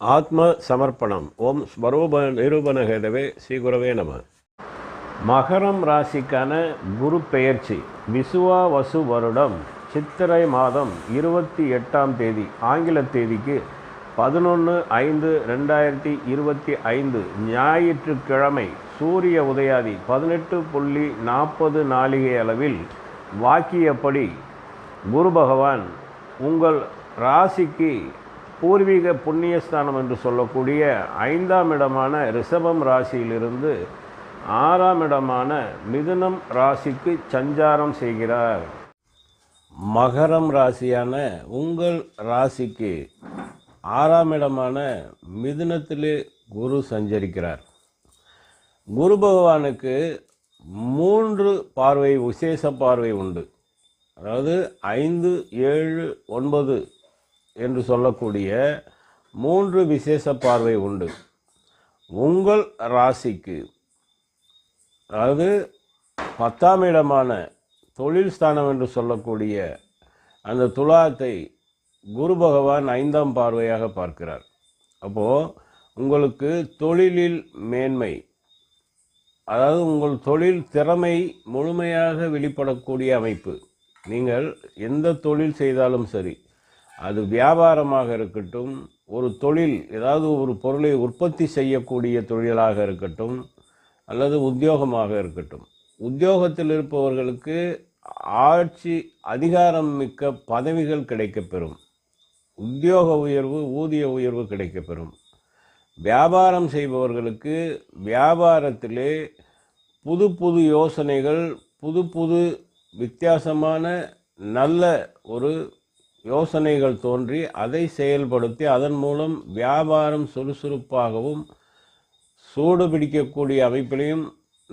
ஆத்ம சமர்ப்பணம் ஓம் ஸ்வரூப நிரூபணகேதவே ஸ்ரீகுரவே நம. மகரம் ராசிக்கான குரு பெயர்ச்சி. விசுவா வசு வருடம் சித்திரை மாதம் இருபத்தி எட்டாம் தேதி ஆங்கில தேதிக்கு பதினொன்று ஐந்து ரெண்டாயிரத்தி இருபத்தி ஐந்து ஞாயிற்றுக்கிழமை சூரிய உதயாதி பதினெட்டு புள்ளி நாற்பது நாளிகை அளவில் வாக்கியப்படி குரு பகவான் உங்கள் ராசிக்கு பூர்வீக புண்ணியஸ்தானம் என்று சொல்லக்கூடிய ஐந்தாம் இடமான ரிஷபம் ராசியிலிருந்து ஆறாம் இடமான மிதுனம் ராசிக்கு சஞ்சாரம் செய்கிறார். மகரம் ராசியான உங்கள் ராசிக்கு ஆறாம் இடமான மிதுனத்திலே குரு சஞ்சரிக்கிறார். குரு பகவானுக்கு மூன்று பார்வை விசேஷ பார்வை உண்டு. அதாவது ஐந்து ஏழு ஒன்பது என்று சொல்லக்கூடிய மூன்று விசேஷ பார்வை உண்டு. உங்கள் ராசிக்கு அதாவது பத்தாம் இடமான தொழில் ஸ்தானம் என்று சொல்லக்கூடிய அந்த துலாத்தை குரு பகவான் ஐந்தாம் பார்வையாக பார்க்கிறார். அப்போது உங்களுக்கு தொழிலில் மேன்மை அதாவது உங்கள் தொழில் திறமை முழுமையாக வெளிப்படக்கூடிய அமைப்பு. நீங்கள் எந்த தொழில் செய்தாலும் சரி அது வியாபாரமாக இருக்கட்டும் ஒரு தொழில் ஏதாவது ஒரு பொருளை உற்பத்தி செய்யக்கூடிய தொழிலாக இருக்கட்டும் அல்லது உத்தியோகமாக இருக்கட்டும். உத்தியோகத்தில் இருப்பவர்களுக்கு ஆட்சி அதிகாரம் மிக்க பதவிகள் கிடைக்கப்பெறும். உத்தியோக உயர்வு ஊதிய உயர்வு கிடைக்கப்பெறும். வியாபாரம் செய்பவர்களுக்கு வியாபாரத்திலே புது புது யோசனைகள் புது புது வித்தியாசமான நல்ல ஒரு யோசனைகள் தோன்றி அதை செயல்படுத்தி அதன் மூலம் வியாபாரம் சுறுசுறுப்பாகவும் சூடு பிடிக்கக்கூடிய அமைப்பிலையும்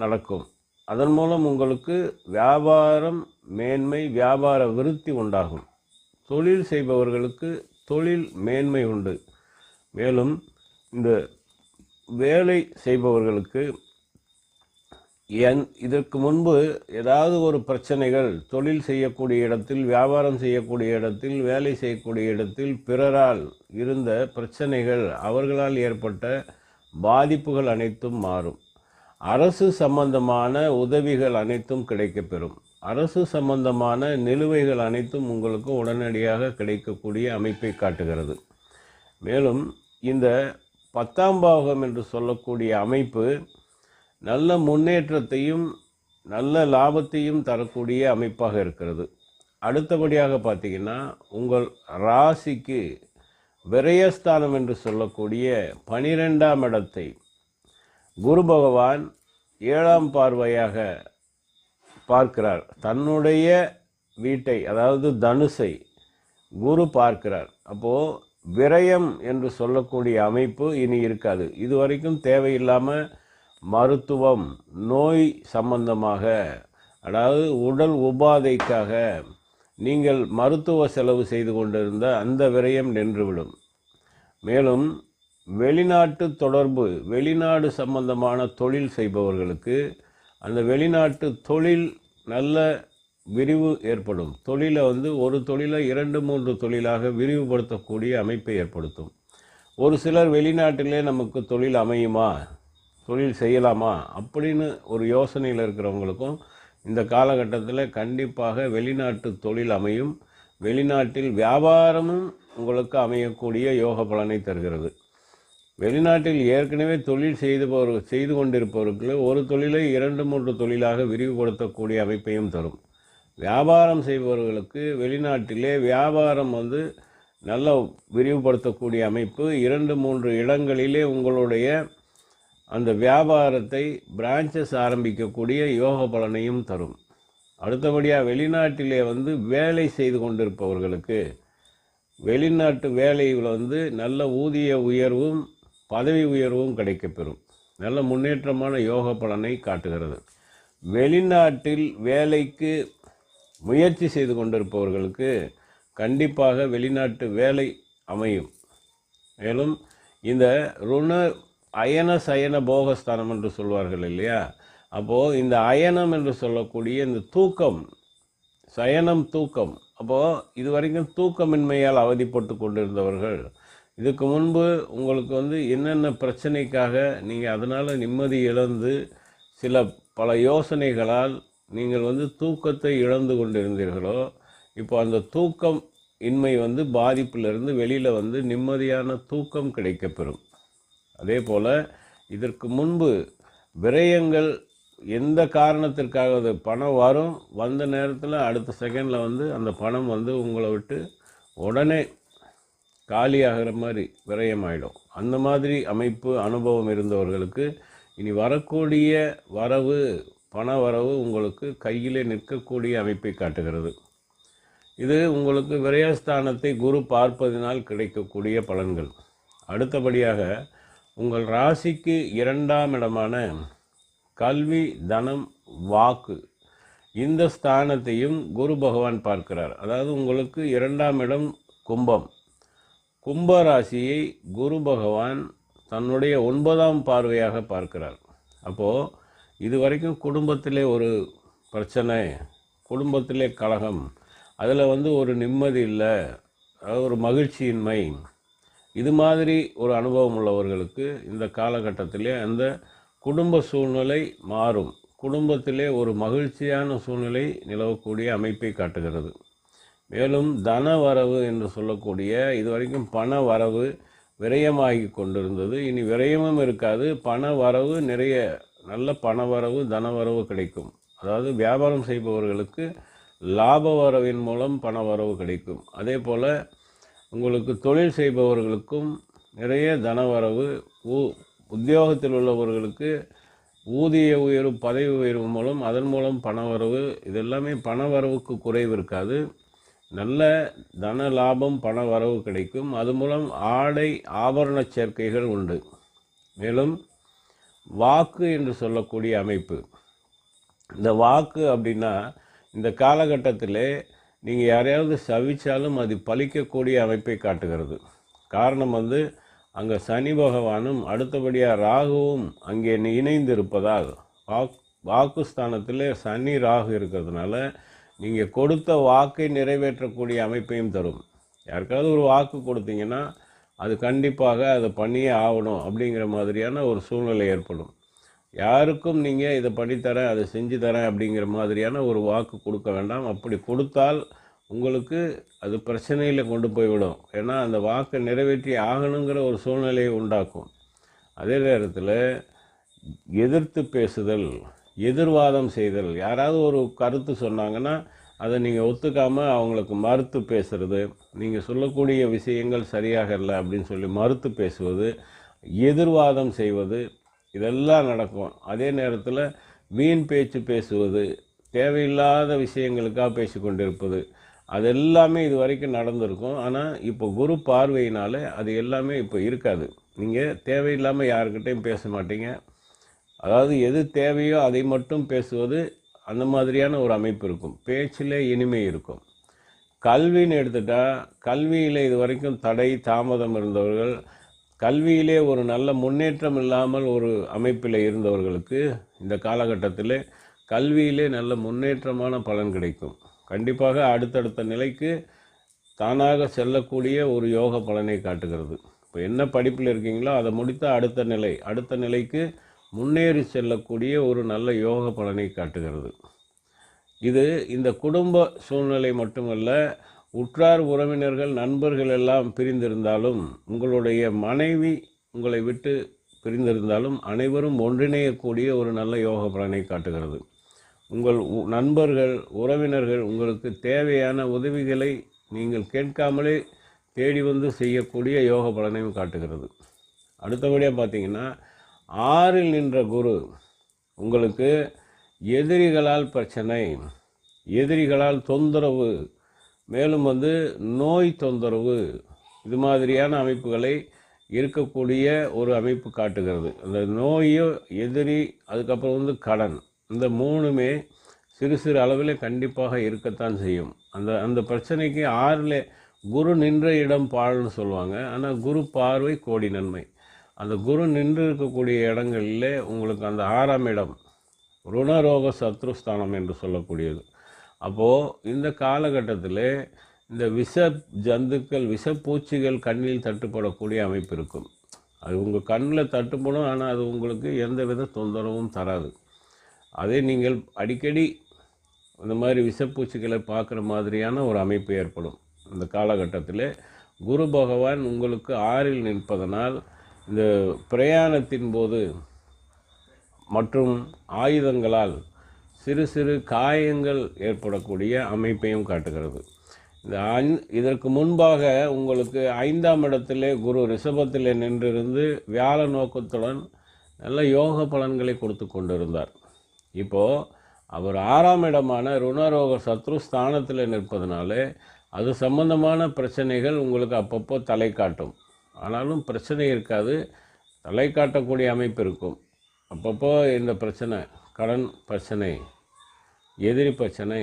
நடக்கும். அதன் மூலம் உங்களுக்கு வியாபாரம் மேன்மை வியாபார விருத்தி உண்டாகும். தொழில் செய்பவர்களுக்கு தொழில் மேன்மை உண்டு. மேலும் இந்த வேலை செய்பவர்களுக்கு என் இதற்கு முன்பு ஏதாவது ஒரு பிரச்சனைகள் தொழில் செய்யக்கூடிய இடத்தில் வியாபாரம் செய்யக்கூடிய இடத்தில் வேலை செய்யக்கூடிய இடத்தில் பிறரால் இருந்த பிரச்சனைகள் அவர்களால் ஏற்பட்ட பாதிப்புகள் அனைத்தும் மாறும். அரசு சம்பந்தமான உதவிகள் அனைத்தும் கிடைக்கப்பெறும். அரசு சம்பந்தமான நிலுவைகள் அனைத்தும் உங்களுக்கு உடனடியாக கிடைக்கக்கூடிய அமைப்பை காட்டுகிறது. மேலும் இந்த பத்தாம் பாவகம் என்று சொல்லக்கூடிய அமைப்பு நல்ல முன்னேற்றத்தையும் நல்ல லாபத்தையும் தரக்கூடிய அமைப்பாக இருக்கிறது. அடுத்தபடியாக பார்த்தீங்கன்னா உங்கள் ராசிக்கு விரயஸ்தானம் என்று சொல்லக்கூடிய பனிரெண்டாம் இடத்தை குரு பகவான் ஏழாம் பார்வையாக பார்க்கிறார். தன்னுடைய வீட்டை அதாவது தனுசை குரு பார்க்கிறார். அப்போது விரயம் என்று சொல்லக்கூடிய அமைப்பு இனி இருக்காது. இதுவரைக்கும் தேவையில்லாமல் மருத்துவம் நோய் சம்பந்தமாக அதாவது உடல் உபாதைக்காக நீங்கள் மருத்துவ செலவு செய்து கொண்டிருந்த அந்த விரயம் நின்றுவிடும். மேலும் வெளிநாட்டு தொடர்பு வெளிநாடு சம்பந்தமான தொழில் செய்பவர்களுக்கு அந்த வெளிநாட்டு தொழில் நல்ல விரிவு ஏற்படும். தொழிலை வந்து ஒரு தொழிலை இரண்டு மூன்று தொழிலாக விரிவுபடுத்தக்கூடிய அமைப்பை ஏற்படுத்தும். ஒரு சிலர் வெளிநாட்டிலே நமக்கு தொழில் அமையுமா? தொழில் செய்யலாமா அப்படின்னு ஒரு யோசனையில் இருக்கிறவங்களுக்கும் இந்த காலகட்டத்தில் கண்டிப்பாக வெளிநாட்டு தொழில் அமையும். வெளிநாட்டில் வியாபாரமும் உங்களுக்கு அமையக்கூடிய யோக பலனை தருகிறது. வெளிநாட்டில் ஏற்கனவே தொழில் செய்துபவர் செய்து கொண்டிருப்பவர்களுக்கு ஒரு தொழிலை இரண்டு மூன்று தொழிலாக விரிவுபடுத்தக்கூடிய அமைப்பையும் தரும். வியாபாரம் செய்பவர்களுக்கு வெளிநாட்டிலே வியாபாரம் வந்து நல்ல விரிவுபடுத்தக்கூடிய அமைப்பு. இரண்டு மூன்று இடங்களிலே உங்களுடைய அந்த வியாபாரத்தை பிரான்ச்சஸ் ஆரம்பிக்கக்கூடிய யோக பலனையும் தரும். அடுத்தபடியாக வெளிநாட்டிலே வந்து வேலை செய்து கொண்டிருப்பவர்களுக்கு வெளிநாட்டு வேலையில் வந்து நல்ல ஊதிய உயர்வும் பதவி உயர்வும் கிடைக்கப்பெறும். நல்ல முன்னேற்றமான யோக பலனை காட்டுகிறது. வெளிநாட்டில் வேலைக்கு முயற்சி செய்து கொண்டிருப்பவர்களுக்கு கண்டிப்பாக வெளிநாட்டு வேலை அமையும். மேலும் இந்த ருண அயன சயன போகஸ்தானம் என்று சொல்வார்கள் இல்லையா? அப்போது இந்த அயனம் என்று சொல்லக்கூடிய இந்த தூக்கம் சயனம் தூக்கம் அப்போது இது வரைக்கும் தூக்கமின்மையால் அவதிப்பட்டு கொண்டிருந்தவர்கள் இதுக்கு முன்பு உங்களுக்கு வந்து என்னென்ன பிரச்சனைக்காக நீங்கள் அதனால் நிம்மதி இழந்து சில பல யோசனைகளால் நீங்கள் வந்து தூக்கத்தை இழந்து கொண்டிருந்தீர்களோ இப்போ அந்த தூக்கம் இன்மை வந்து பாதிப்பிலிருந்து வெளியில் வந்து நிம்மதியான தூக்கம் கிடைக்கப்பெறும். அதே போல் இதற்கு முன்பு விரயங்கள் எந்த காரணத்திற்காக பணம் வரும் வந்த நேரத்தில் அடுத்த செகண்டில் வந்து அந்த பணம் வந்து உங்களை விட்டு உடனே காலியாகிற மாதிரி விரயமாயிடும். அந்த மாதிரி அமைப்பு அனுபவம் இருந்தவர்களுக்கு இனி வரக்கூடிய வரவு பண வரவு உங்களுக்கு கையிலே நிற்கக்கூடிய அமைப்பை காட்டுகிறது. இது உங்களுக்கு விரயஸ்தானத்தை குரு பார்ப்பதினால் கிடைக்கக்கூடிய பலன்கள். அடுத்தபடியாக உங்கள் ராசிக்கு இரண்டாம் இடமான கல்வி தனம் வாக்கு. இந்த ஸ்தானத்தையும் குரு பகவான் பார்க்கிறார். அதாவது உங்களுக்கு இரண்டாம் இடம் கும்பம். கும்ப ராசியை குரு பகவான் தன்னுடைய ஒன்பதாம் பார்வையாக பார்க்கிறார். அப்போது இது வரைக்கும் குடும்பத்திலே ஒரு பிரச்சனை குடும்பத்திலே கழகம் அதில் வந்து ஒரு நிம்மதி இல்லை அதாவது ஒரு மகிழ்ச்சியின்மை. இது மாதிரி ஒரு அனுபவம் உள்ளவர்களுக்கு இந்த காலகட்டத்திலே அந்த குடும்ப சூழ்நிலை மாறும். குடும்பத்திலே ஒரு மகிழ்ச்சியான சூழ்நிலை நிலவக்கூடிய அமைப்பை காட்டுகிறது. மேலும் தன வரவு என்று சொல்லக்கூடிய இதுவரைக்கும் பண வரவு விரயமாகி கொண்டிருந்தது. இனி விரயமும் இருக்காது. பண வரவு நிறைய நல்ல பண வரவு தன வரவு கிடைக்கும். அதாவது வியாபாரம் செய்பவர்களுக்கு லாப வரவின் மூலம் பண வரவு கிடைக்கும். அதே போல் உங்களுக்கு தொழில் செய்பவர்களுக்கும் நிறைய தன வரவு ஊ உத்தியோகத்தில் உள்ளவர்களுக்கு ஊதிய உயர்வு பதவி உயர்வு மூலம் அதன் மூலம் பண வரவு இதெல்லாமே பண வரவுக்கு குறைவு இருக்காது. நல்ல தன லாபம் பண வரவு கிடைக்கும். அது மூலம் ஆடை ஆபரண சேர்க்கைகள் உண்டு. மேலும் வாக்கு என்று சொல்லக்கூடிய அமைப்பு. இந்த வாக்கு அப்படின்னா இந்த காலகட்டத்திலே நீங்கள் யாரையாவது சவிச்சாலும் அது பலிக்கக்கூடிய அமைப்பை காட்டுகிறது. காரணம் வந்து அங்கே சனி பகவானும் அடுத்தபடியாக ராகுவும் அங்கே இணைந்து இருப்பதால் வாக் வாக்குஸ்தானத்தில் சனி ராகு இருக்கிறதுனால நீங்கள் கொடுத்த வாக்கை நிறைவேற்றக்கூடிய அமைப்பையும் தரும். யாருக்காவது ஒரு வாக்கு கொடுத்தீங்கன்னா அது கண்டிப்பாக அதை பண்ணியே ஆகணும் அப்படிங்கிற மாதிரியான ஒரு சூழ்நிலை ஏற்படும். யாருக்கும் நீங்கள் இதை பண்ணித்தரேன் அதை செஞ்சு தரேன் அப்படிங்கிற மாதிரியான ஒரு வாக்கு கொடுக்க வேண்டாம். அப்படி கொடுத்தால் உங்களுக்கு அது பிரச்சனையில் கொண்டு போய்விடும் ஏன்னா அந்த வாக்கை நிறைவேற்றி ஆகணுங்கிற ஒரு சூழ்நிலையை உண்டாக்கும். அதே நேரத்தில் எதிர்த்து பேசுதல் எதிர்வாதம் செய்தல் யாராவது ஒரு கருத்து சொன்னாங்கன்னா அதை நீங்கள் ஒத்துக்காமல் அவங்களுக்கு மறுத்து பேசுறது நீங்கள் சொல்லக்கூடிய விஷயங்கள் சரியாக இல்லை அப்படின்னு சொல்லி மறுத்து பேசுவது எதிர்வாதம் செய்வது இதெல்லாம் நடக்கும். அதே நேரத்தில் வீண் பேச்சு பேசுவது தேவையில்லாத விஷயங்களுக்காக பேசி கொண்டிருப்பது அது எல்லாமே இது வரைக்கும் நடந்திருக்கும். ஆனால் இப்போ குரு பார்வையினால் அது எல்லாமே இப்போ இருக்காது. நீங்கள் தேவையில்லாமல் யாருக்கிட்டையும் பேச மாட்டீங்க. அதாவது எது தேவையோ அதை மட்டும் பேசுவது அந்த மாதிரியான ஒரு அமைப்பு இருக்கும். பேச்சில் இனிமை இருக்கும். கல்வின்னு எடுத்துட்டால் கல்வியில் இது வரைக்கும் தடை தாமதம் இருந்தவர்கள் கல்வியிலே ஒரு நல்ல முன்னேற்றம் இல்லாமல் ஒரு அமைப்பில் இருந்தவர்களுக்கு இந்த காலகட்டத்தில் கல்வியிலே நல்ல முன்னேற்றமான பலன் கிடைக்கும். கண்டிப்பாக அடுத்தடுத்த நிலைக்கு தானாக செல்லக்கூடிய ஒரு யோக பலனை காட்டுகிறது. இப்போ என்ன படிப்பில் இருக்கீங்களோ அதை முடித்த அடுத்த நிலை அடுத்த நிலைக்கு முன்னேறி செல்லக்கூடிய ஒரு நல்ல யோக பலனை காட்டுகிறது. இது இந்த குடும்ப சூழ்நிலை மட்டுமல்ல உற்றார் உறவினர்கள் நண்பர்கள் எல்லாம் பிரிந்திருந்தாலும் உங்களுடைய மனைவி உங்களை விட்டு பிரிந்திருந்தாலும் அனைவரும் ஒன்றிணையக்கூடிய ஒரு நல்ல யோக பலனை காட்டுகிறது. உங்கள் உ- நண்பர்கள் உறவினர்கள் உங்களுக்கு தேவையான உதவிகளை நீங்கள் கேட்காமலே தேடி வந்து செய்யக்கூடிய யோக பலனையும் காட்டுகிறது. அடுத்தபடியாக பார்த்தீங்கன்னா ஆறில் நின்ற குரு உங்களுக்கு எதிரிகளால் பிரச்சனை எதிரிகளால் தொந்தரவு மேலும் வந்து நோய் தொந்தரவு இது மாதிரியான அமைப்புகளை இருக்கக்கூடிய ஒரு அமைப்பு காட்டுகிறது. அந்த நோயோ எதிரி அதுக்கப்புறம் வந்து கடன் இந்த மூணுமே சிறு சிறு அளவில் கண்டிப்பாக இருக்கத்தான் செய்யும். அந்த அந்த பிரச்சனைக்கு ஆறில் குரு நின்ற இடம் பாழ்னு சொல்லுவாங்க. ஆனால் குரு பார்வை கோடி நன்மை. அந்த குரு நின்று இருக்கக்கூடிய இடங்களில் உங்களுக்கு அந்த ஆறாம் இடம் ருணரோக சத்ருஸ்தானம் என்று சொல்லக்கூடியது. அப்போது இந்த காலகட்டத்தில் இந்த விஷ ஜந்துக்கள் விஷப்பூச்சிகள் கண்ணில் தட்டுப்படக்கூடிய அமைப்பு இருக்கும். அது உங்கள் கண்ணில் தட்டுப்படும் ஆனால் அது உங்களுக்கு எந்த வித தொந்தரவும் தராது. அதே நீங்கள் அடிக்கடி இந்த மாதிரி விஷப்பூச்சிகளை பார்க்குற மாதிரியான ஒரு அமைப்பு ஏற்படும். இந்த காலகட்டத்தில் குரு பகவான் உங்களுக்கு ஆறில் நிற்பதனால் இந்த பிரயாணத்தின் போது மற்றும் ஆயுதங்களால் சிறு சிறு காயங்கள் ஏற்படக்கூடிய அமைப்பையும் காட்டுகிறது. இந்த இதற்கு முன்பாக உங்களுக்கு ஐந்தாம் இடத்திலே குரு ரிஷபத்திலே நின்றிருந்து வியாழ நோக்கத்துடன் நல்ல யோக பலன்களை கொடுத்து கொண்டிருந்தார். இப்போது அவர் ஆறாம் இடமான ருணரோக சத்ரு ஸ்தானத்தில் நிற்பதனாலே அது சம்பந்தமான பிரச்சனைகள் உங்களுக்கு அப்பப்போ தலை காட்டும். ஆனாலும் பிரச்சனை இருக்காது தலை காட்டக்கூடிய அமைப்பு இருக்கும். அப்பப்போ இந்த பிரச்சனை கடன் பிரச்சனை எதிரி பிரச்சனை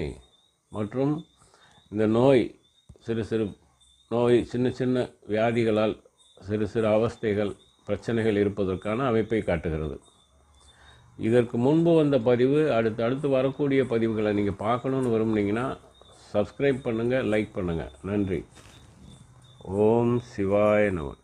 மற்றும் இந்த நோய் சிறு சிறு நோய் சின்ன சின்ன வியாதிகளால் சிறு சிறு அவஸ்தைகள் பிரச்சனைகள் இருப்பதற்கான அமைப்பை காட்டுகிறது. இதற்கு முன்பு வந்த பதிவு அடுத்து அடுத்து வரக்கூடிய பதிவுகளை நீங்கள் பார்க்கணுன்னு விரும்புனீங்கன்னா சப்ஸ்கிரைப் பண்ணுங்கள் லைக் பண்ணுங்கள் நன்றி. ஓம் சிவாய நமன்